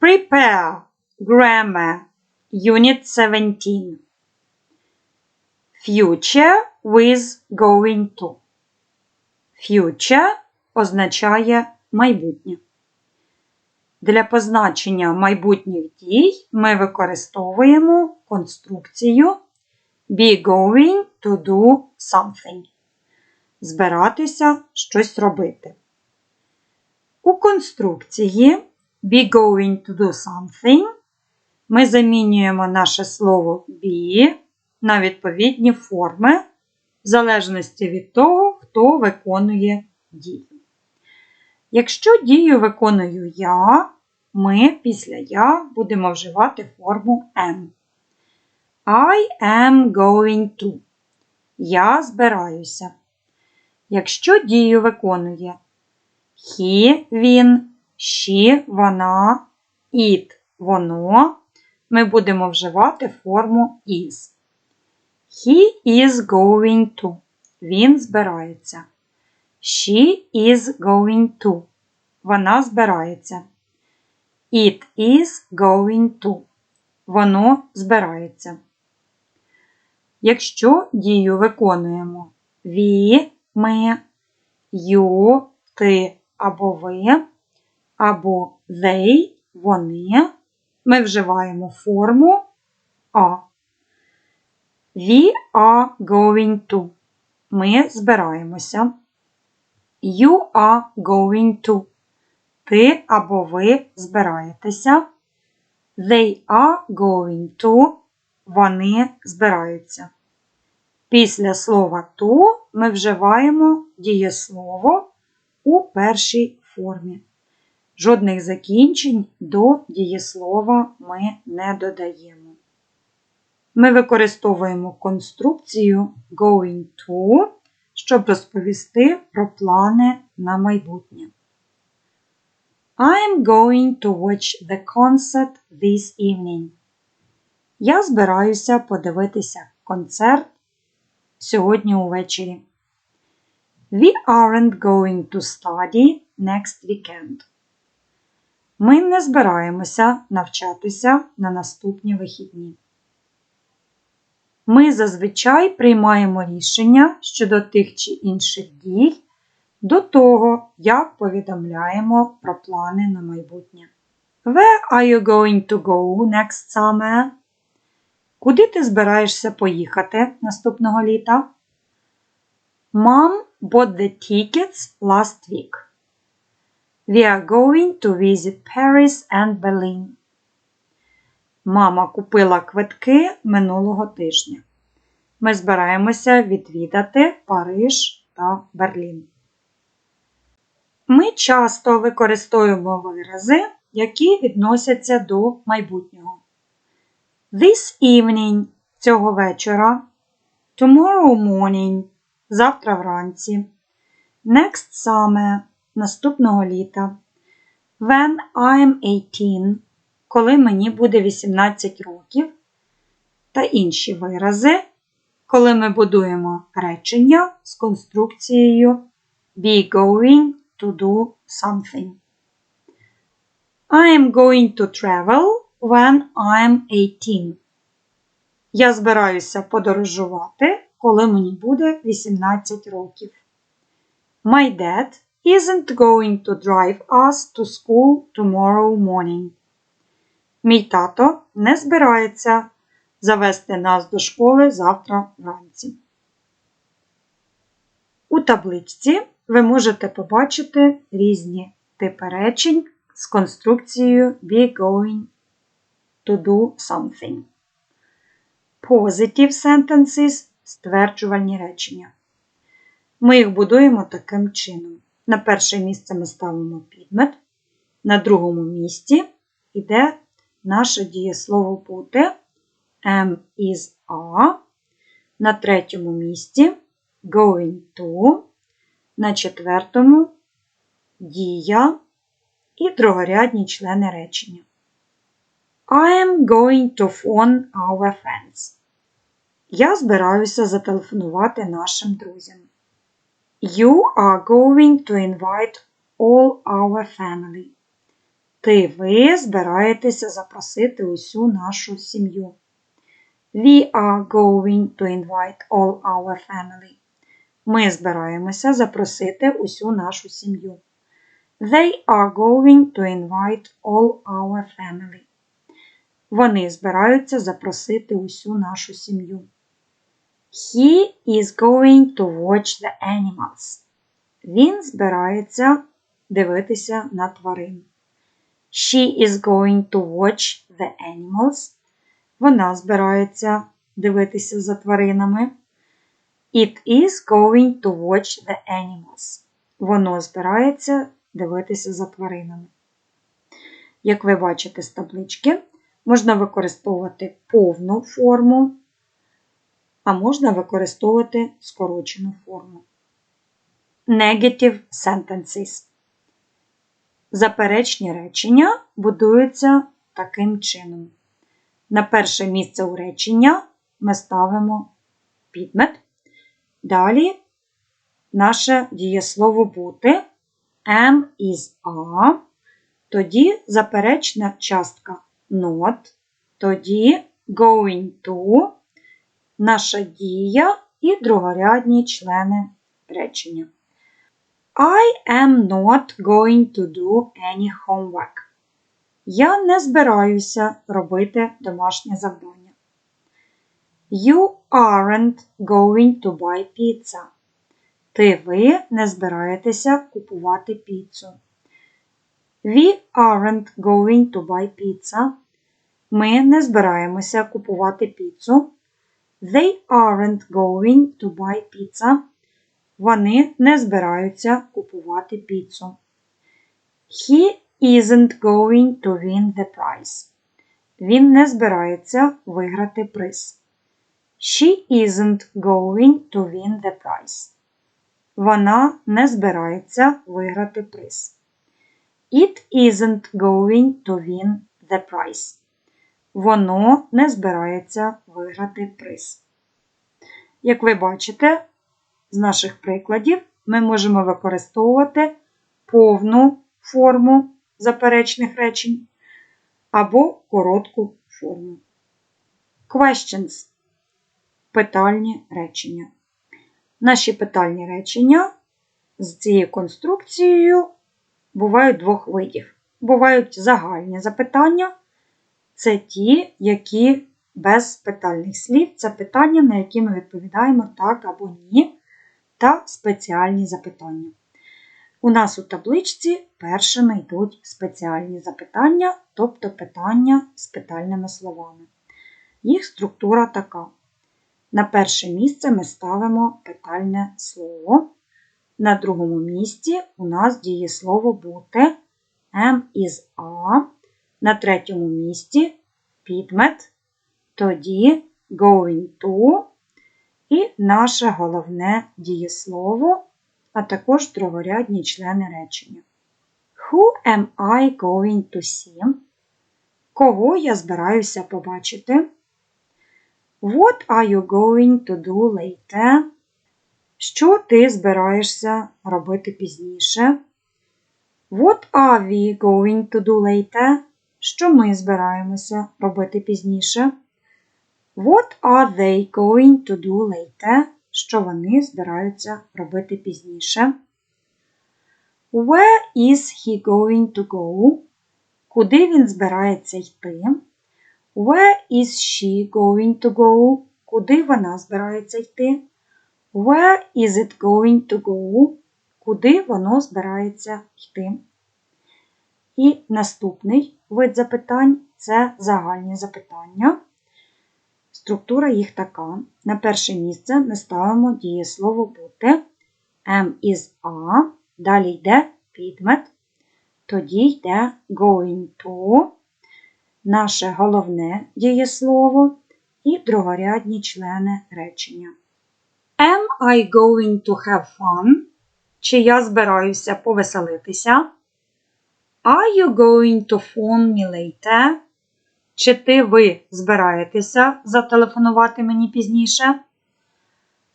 Prepare Grammar Unit 17 Future with going to. Future означає майбутнє. Для позначення майбутніх дій ми використовуємо конструкцію be going to do something. Збиратися щось робити. У конструкції be going to do something ми замінюємо наше слово be на відповідні форми, в залежності від того, хто виконує дію. Якщо дію виконую я, ми після я будемо вживати форму am. I am going to. Я збираюся. Якщо дію виконує he, він, she, вона, it, воно, ми будемо вживати форму is. He is going to. Він збирається. She is going to. Вона збирається. It is going to. Воно збирається. Якщо дію виконуємо we, ми, you, ти або ви, або they, вони, ми вживаємо форму а. We are going to. Ми збираємося. You are going to. Ти або ви збираєтеся. They are going to. Вони збираються. Після слова to ми вживаємо дієслово у першій формі. Жодних закінчень до дієслова ми не додаємо. Ми використовуємо конструкцію going to, щоб розповісти про плани на майбутнє. I'm going to watch the concert this evening. Я збираюся подивитися концерт сьогодні увечері. We aren't going to study next weekend. Ми не збираємося навчатися на наступні вихідні. Ми зазвичай приймаємо рішення щодо тих чи інших дій до того, як повідомляємо про плани на майбутнє. Where are you going to go next summer? Куди ти збираєшся поїхати наступного літа? Mom bought the tickets last week. We are going to visit Paris and Berlin. Мама купила квитки минулого тижня. Ми збираємося відвідати Париж та Берлін. Ми часто використовуємо вирази, які відносяться до майбутнього. This evening цього вечора. Tomorrow morning завтра вранці. Next summer наступного літа. When I'm 18 коли мені буде 18 років, та інші вирази, коли ми будуємо речення з конструкцією be going to do something. I am going to travel when I'm 18. Я збираюся подорожувати, коли мені буде 18 років. My dad isn't going to drive us to school tomorrow morning. Мій тато не збирається завести нас до школи завтра вранці. У табличці ви можете побачити різні типи речень з конструкцією be going to do something. Positive sentences стверджувальні речення. Ми їх будуємо таким чином. На перше місце ми ставимо підмет, на другому місці йде наше дієслово бути am is a. На третьому місці going to. На четвертому дія і другорядні члени речення. I am going to phone our friends. Я збираюся зателефонувати нашим друзям. You are going to invite all our family. Ти ви збираєтеся запросити усю нашу сім'ю. We are going to invite all our family. Ми збираємося запросити усю нашу сім'ю. They are going to invite all our family. Вони збираються запросити усю нашу сім'ю. He is going to watch the animals. Він збирається дивитися на тварин. She is going to watch the animals. Вона збирається дивитися за тваринами. It is going to watch the animals. Воно збирається дивитися за тваринами. Як ви бачите з таблички, можна використовувати повну форму, а можна використовувати скорочену форму. Negative sentences. Заперечні речення будуються таким чином. На перше місце у речення ми ставимо підмет. Далі наше дієслово бути am is a. Тоді заперечна частка not. Тоді going to, наша дія і другорядні члени речення. I am not going to do any homework. Я не збираюся робити домашнє завдання. You aren't going to buy pizza. Ти ви не збираєтеся купувати піцу. We aren't going to buy pizza. Ми не збираємося купувати піцу. They aren't going to buy pizza. Вони не збираються купувати піцу. He isn't going to win the prize. Він не збирається виграти приз. She isn't going to win the prize. Вона не збирається виграти приз. It isn't going to win the prize. Воно не збирається виграти приз. Як ви бачите, з наших прикладів ми можемо використовувати повну форму заперечних речень або коротку форму. Questions. Питальні речення. Наші питальні речення з цією конструкцією бувають двох видів. Бувають загальні запитання. Це ті, які без питальних слів. Це питання, на які ми відповідаємо так або ні, та спеціальні запитання. У нас у табличці першими йдуть спеціальні запитання, тобто питання з питальними словами. Їх структура така. На перше місце ми ставимо питальне слово. На другому місці у нас дієслово бути am is a. На третьому місці підмет, тоді going to і наше головне дієслово, а також другорядні члени речення. Who am I going to see? Кого я збираюся побачити? What are you going to do later? Що ти збираєшся робити пізніше? What are we going to do later? Що ми збираємося робити пізніше? What are they going to do later? Що вони збираються робити пізніше? Where is he going to go? Куди він збирається йти? Where is she going to go? Куди вона збирається йти? Where is it going to go? Куди воно збирається йти? І наступний вид запитань це загальні запитання. Структура їх така. На перше місце ми ставимо дієслово бути am is a, далі йде підмет, тоді йде going to, наше головне дієслово і другорядні члени речення. Am I going to have fun? Чи я збираюся повеселитися? Are you going to phone me later? Чи ти ви збираєтеся зателефонувати мені пізніше?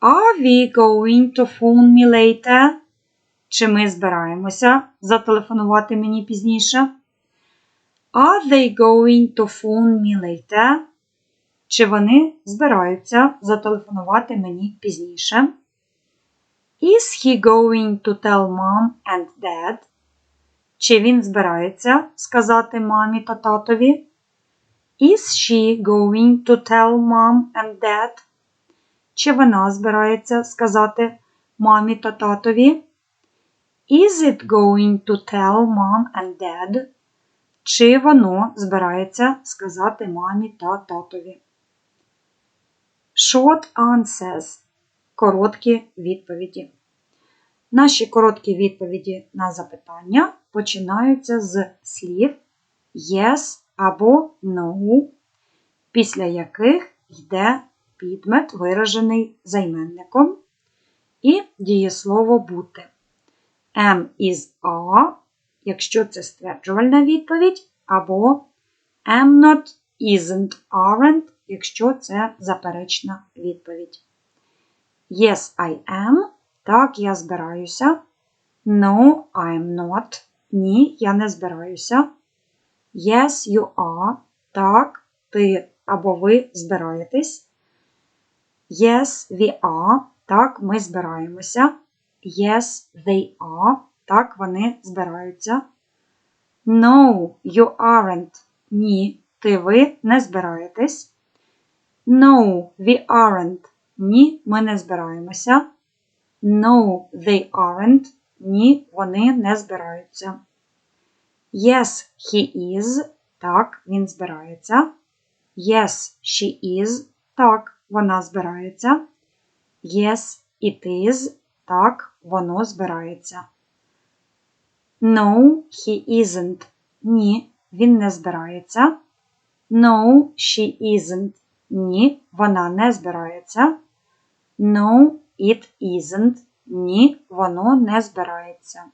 Are we going to phone me later? Чи ми збираємося зателефонувати мені пізніше? Are they going to phone me later? Чи вони збираються зателефонувати мені пізніше? Is he going to tell mom and dad? Чи він збирається сказати мамі та татові? Is she going to tell mom and dad? Чи вона збирається сказати мамі та татові? Is it going to tell mom and dad? Чи воно збирається сказати мамі та татові? Short answers. Короткі відповіді. Наші короткі відповіді на запитання починаються з слів yes або no, після яких йде підмет, виражений займенником, і дієслово бути. Am is are, якщо це стверджувальна відповідь, або am not, isn't, aren't, якщо це заперечна відповідь. Yes, I am. Так, я збираюся. No, I'm not. Ні, я не збираюся. Yes, you are. Так, ти або ви збираєтесь. Yes, we are. Так, ми збираємося. Yes, they are. Так, вони збираються. No, you aren't. Ні, ти ви не збираєтесь. No, we aren't. Ні, ми не збираємося. No, they aren't. Ні, вони не збираються. Yes, he is. Так, він збирається. Yes, she is. Так, вона збирається. Yes, it is. Так, воно збирається. No, he isn't. Ні, він не збирається. No, she isn't. Ні, вона не збирається. No, it isn't. Ні, воно не збирається.